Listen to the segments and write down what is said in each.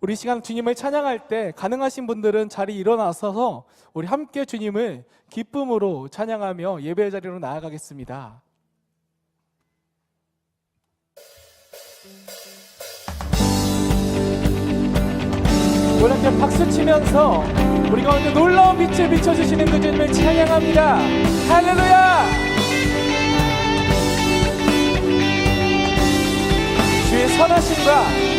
우리 시간 주님을 찬양할 때 가능하신 분들은 자리 일어나서서 우리 함께 주님을 기쁨으로 찬양하며 예배의 자리로 나아가겠습니다. 이렇게 박수 치면서 우리 가운데 놀라운 빛을 비춰주시는 그 주님을 찬양합니다. 할렐루야! 주의 선하심과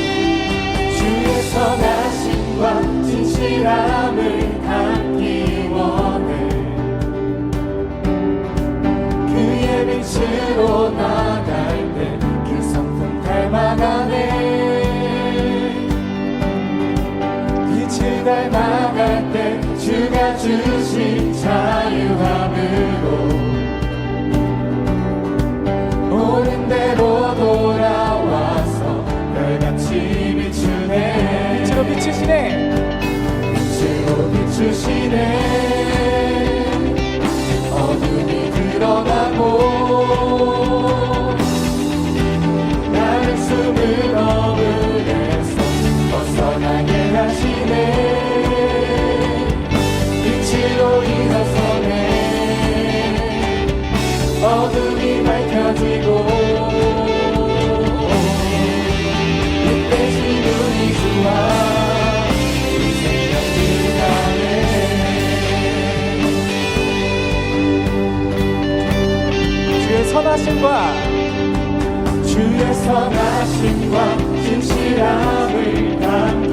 그의 빛으로 나갈 때 그 성품 닮아가네. 빛을 닮아갈 때 주가 주신 자유함으로 しね。 선하심과 주의 선하심과 진실함을 담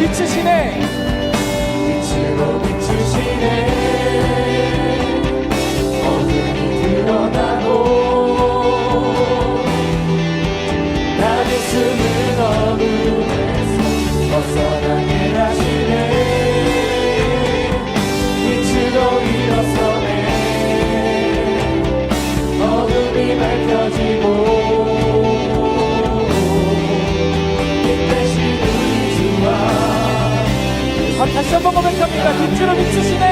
비추시네. 빛으로 비추시네. 어둠이 드러나고 밑으로 비치시네.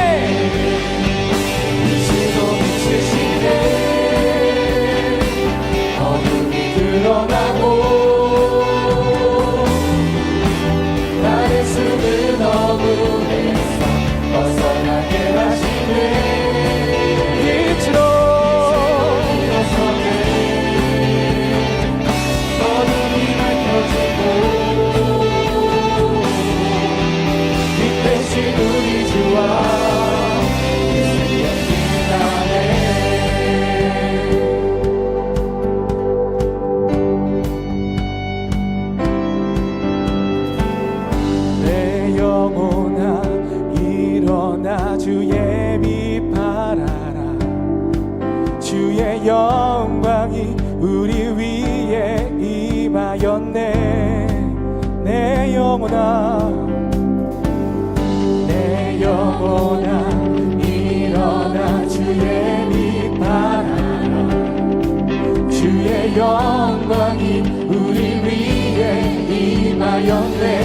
your face.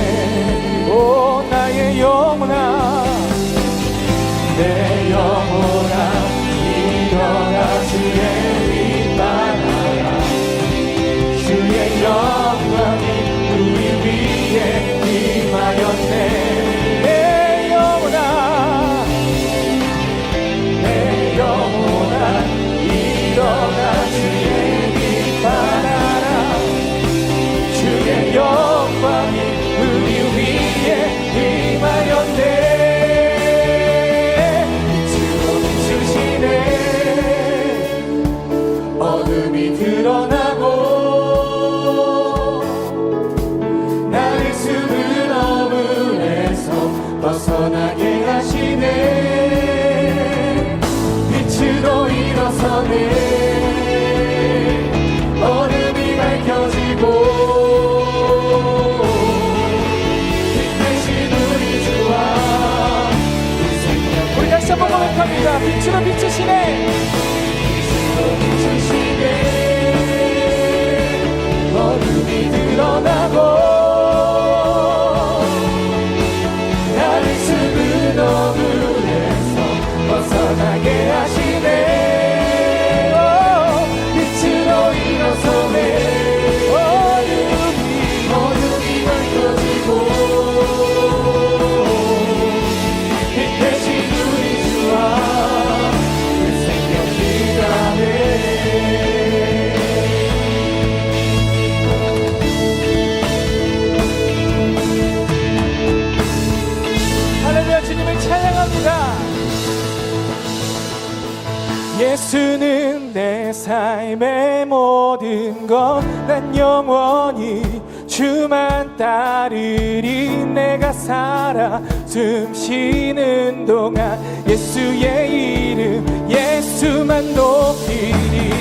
숨 쉬는 동안 예수의 이름 예수만 높이리.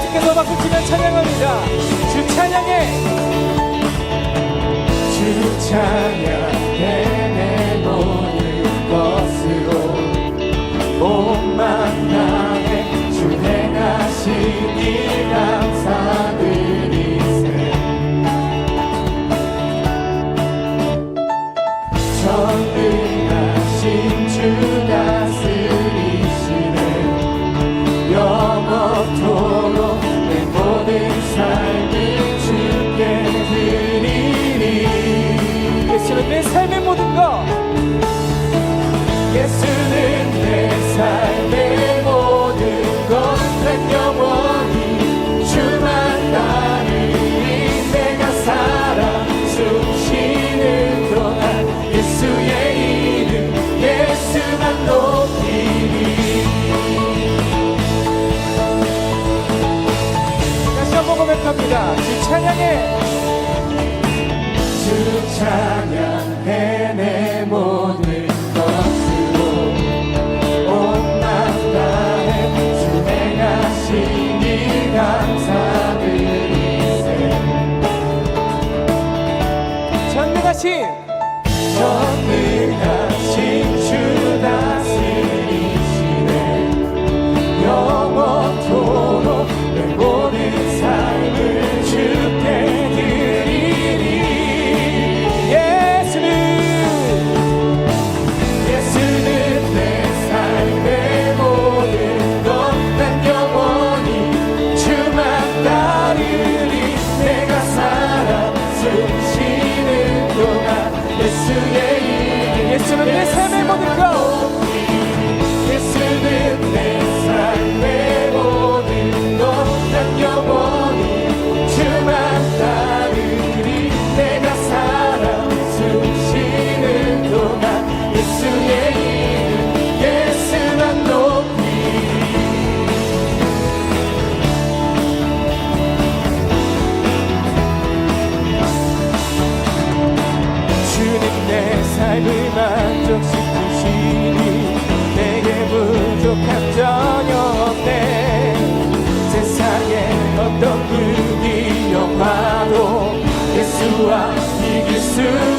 주께서 박수치며 찬양합니다. 주 찬양해. 주 찬양. 찬양의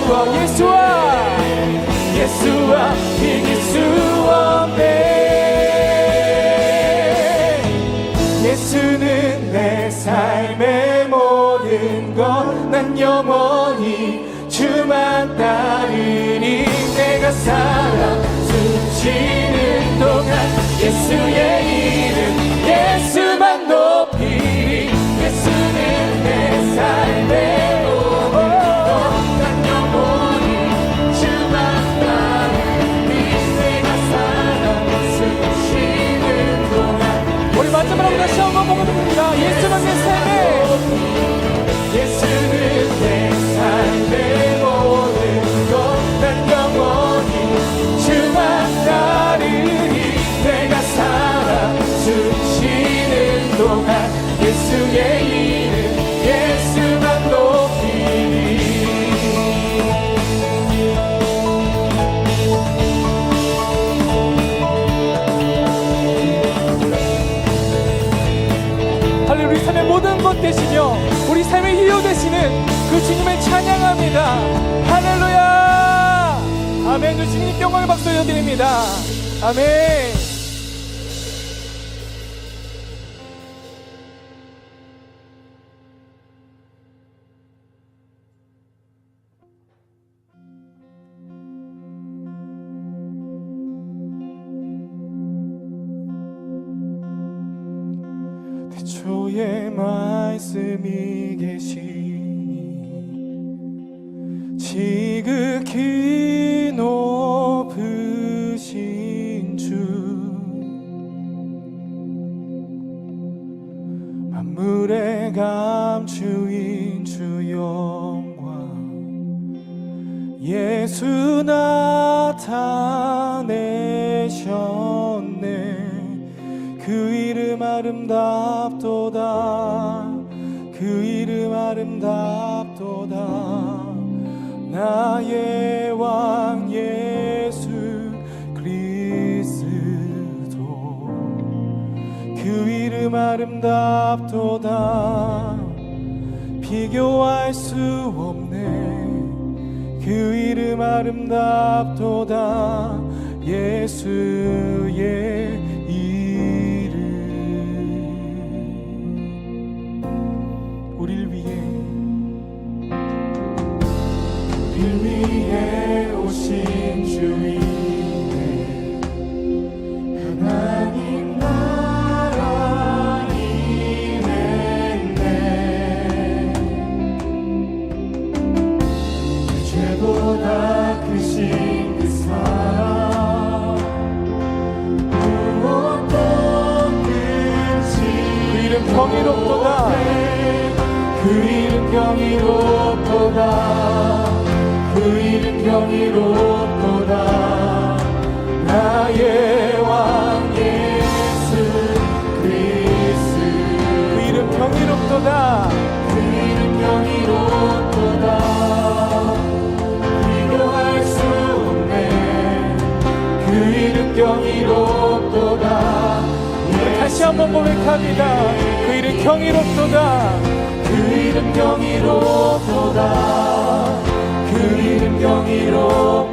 예수와 예수와 이길 수 없네. 예수는 내 삶의 모든 것 난 영원히 주만 따르니 내가 살아 숨 쉬는 동안 예수의 주님을 찬양합니다. 할렐루야! 아멘. 주님 영광의 박수 올려드립니다. 아멘. 주의 말씀이 계시 아름답도다. 그 이름 아름답도다. 나의 왕 예수 그리스도. 그 이름 아름답도다. 비교할 수 없네. 그 이름 아름답도다. 예수의 위해 오신 주이네 하나님 나라 임했네. 죄보다 크신 그 사랑 무엇도 끊지 그 이름 경이롭도다. 그 이름 경이롭도다. 그 이름 경이롭도다. 나의 왕 예수 그리스도 그 이름 경이롭도다. 그 이름 경이롭도다. 비교할 수 없네. 그 이름 경이롭도다. 다시 한번 고백합니다. 그 이름 경이롭도다. 그 이름 경이롭도다. 그 이름 경이롭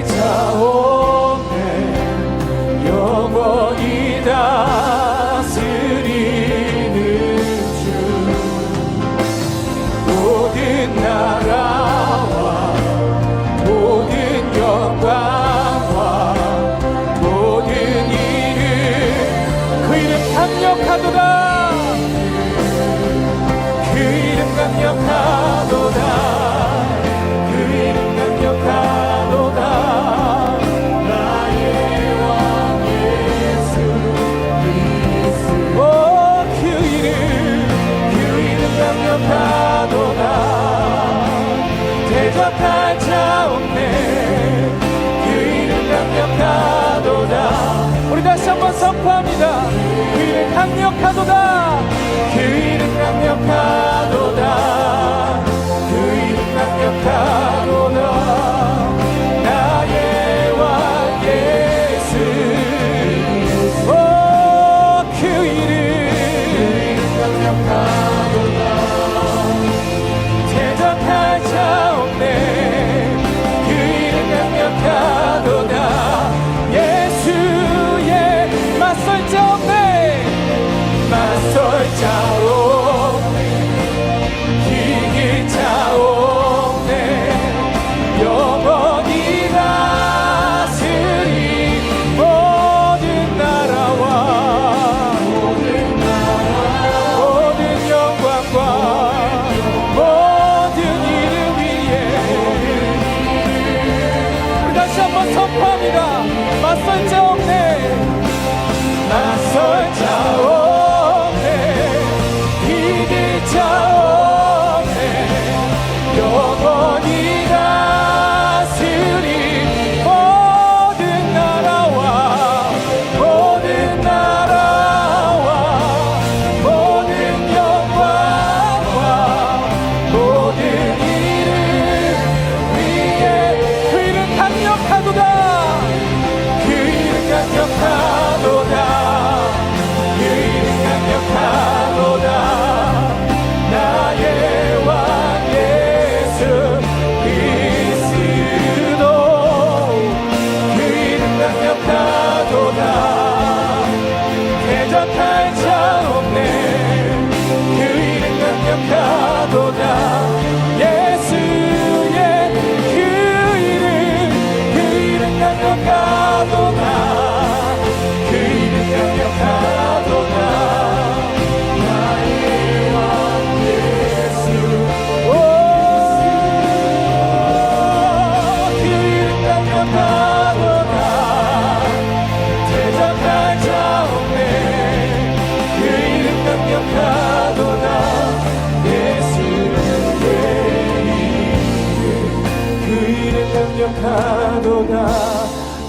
이 선포합니다. 그 이름 강력하도다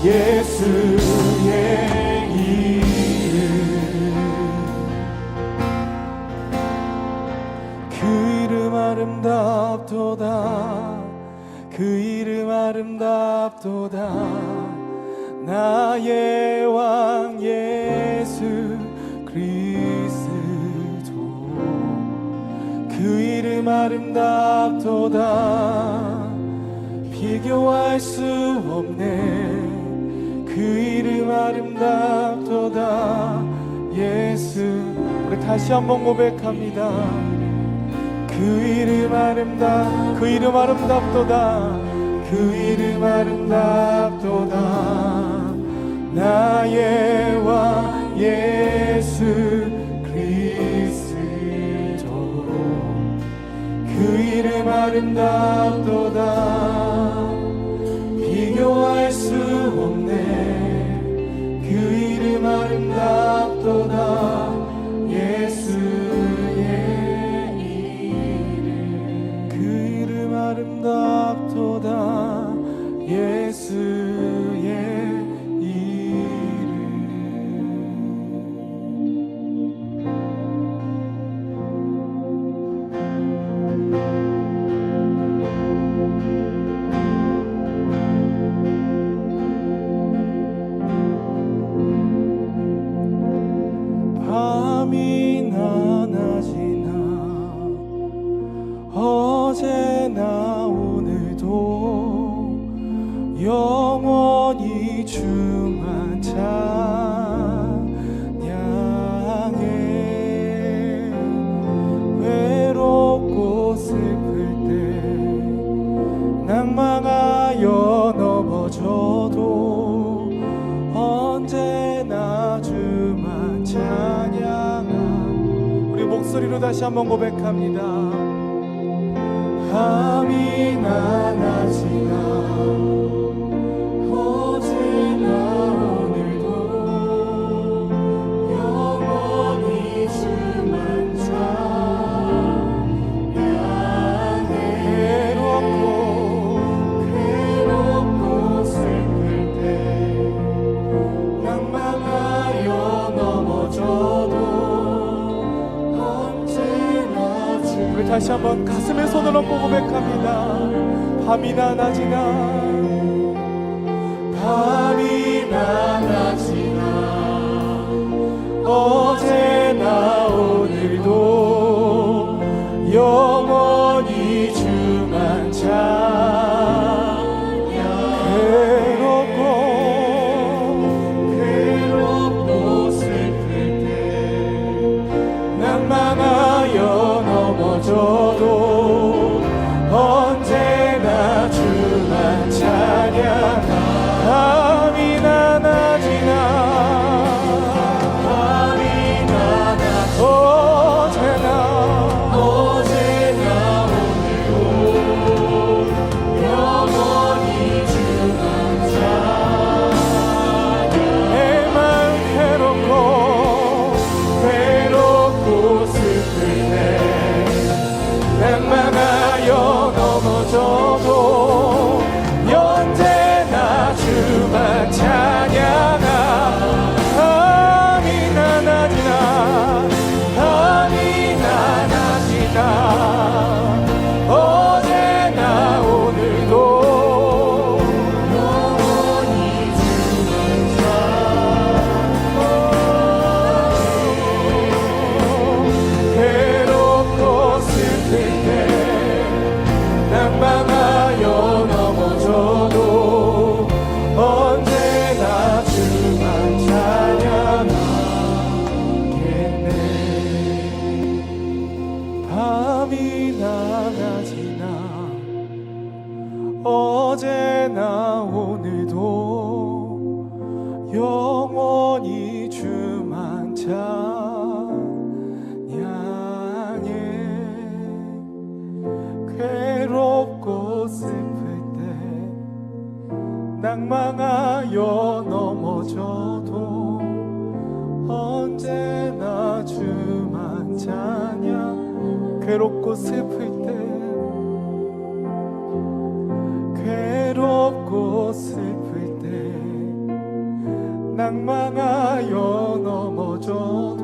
예수의 이름. 그 이름 아름답도다. 그 이름 아름답도다. 나의 왕 예수 그리스도. 그 이름 아름답도다. 비교할 수 없네. 이름 아름답도다. 예수 우리 다시 한번 고백합니다. 그 이름 아름답 그 이름 아름답도다. 그 이름 아름답도다. 나의 왕 예수 그리스도 그 이름 아름답도다. 비교할 수 없네. 그 아름다. 예수의 이름. 그 이름 아름다 영원히 주만 찬양해 괴롭고 슬플 때 낭망하여 넘어져도 언제나 주만 찬양 괴롭고 슬플 때 괴롭고 슬플 때 낭망하여 넘어져도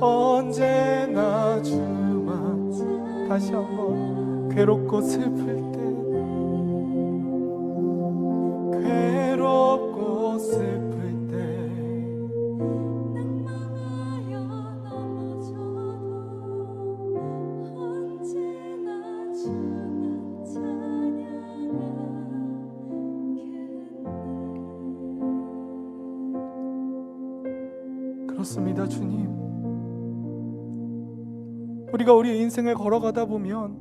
언제나 주만 다시 한번 괴롭고 슬플 때 우리가 우리 인생을 걸어가다 보면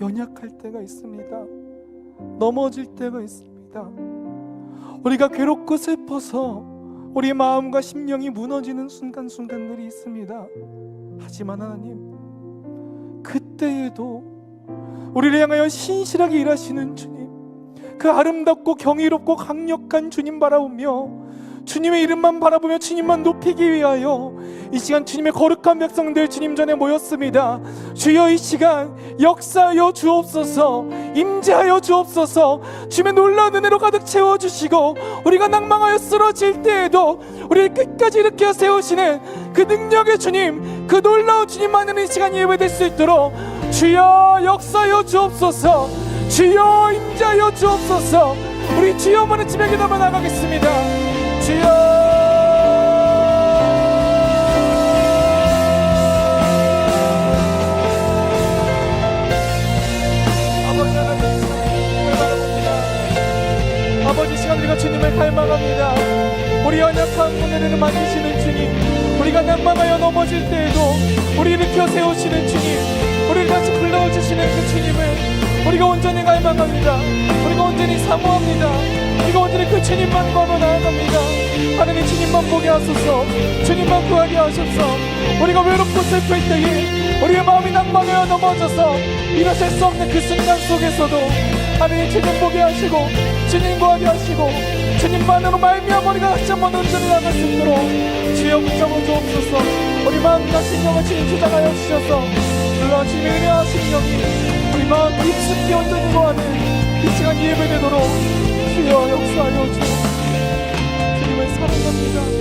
연약할 때가 있습니다. 넘어질 때가 있습니다. 우리가 괴롭고 슬퍼서 우리 마음과 심령이 무너지는 순간순간들이 있습니다. 하지만 하나님, 그때에도 우리를 향하여 신실하게 일하시는 주님, 그 아름답고 경이롭고 강력한 주님 바라보며 주님의 이름만 바라보며 주님만 높이기 위하여 이 시간 주님의 거룩한 백성들 주님 전에 모였습니다. 주여 이 시간 역사하여 주옵소서, 임재하여 주옵소서. 주님의 놀라운 은혜로 가득 채워 주시고 우리가 낭망하여 쓰러질 때에도 우리를 끝까지 일으켜 세우시는 그 능력의 주님, 그 놀라운 주님만은 이 시간 예배될 수 있도록 주여 역사하여 주옵소서. 주여 임재하여 주옵소서. 우리 주여만의 집에 기도만 나가겠습니다. 주여 우리가 주님을 닮아갑니다. 우리 연약한 오늘을 만드시는 주님 우리가 낭망하여 넘어질 때에도 우리 일으켜 세우시는 주님 우리를 다시 불러주시는 그 주님을 우리가 온전히 갈망합니다. 우리가 온전히 사모합니다. 우리가 온전히 그 주님만 걸어 나아갑니다. 하나님 주님만 보게 하소서. 주님만 구하게 하소서. 우리가 외롭고 슬플 때에 우리의 마음이 낭망하여 넘어져서 일어설 수 없는 그 순간 속에서도 하나님 주님 보게 하시고 주님 구하게 하시고 주님만으로 말미암아 우리가 다시 한번 온전히 나갈 수 있도록 주여 붙잡아 주옵소서. 우리 마음과 신령을 주님 주장하여 주셔서 물론 주님의 은혜와 신령이 우리 마음 깊숙이 온전히 거하는 이 시간 예배되도록 주여 역사하여 주옵소서. 주님을 사랑합니다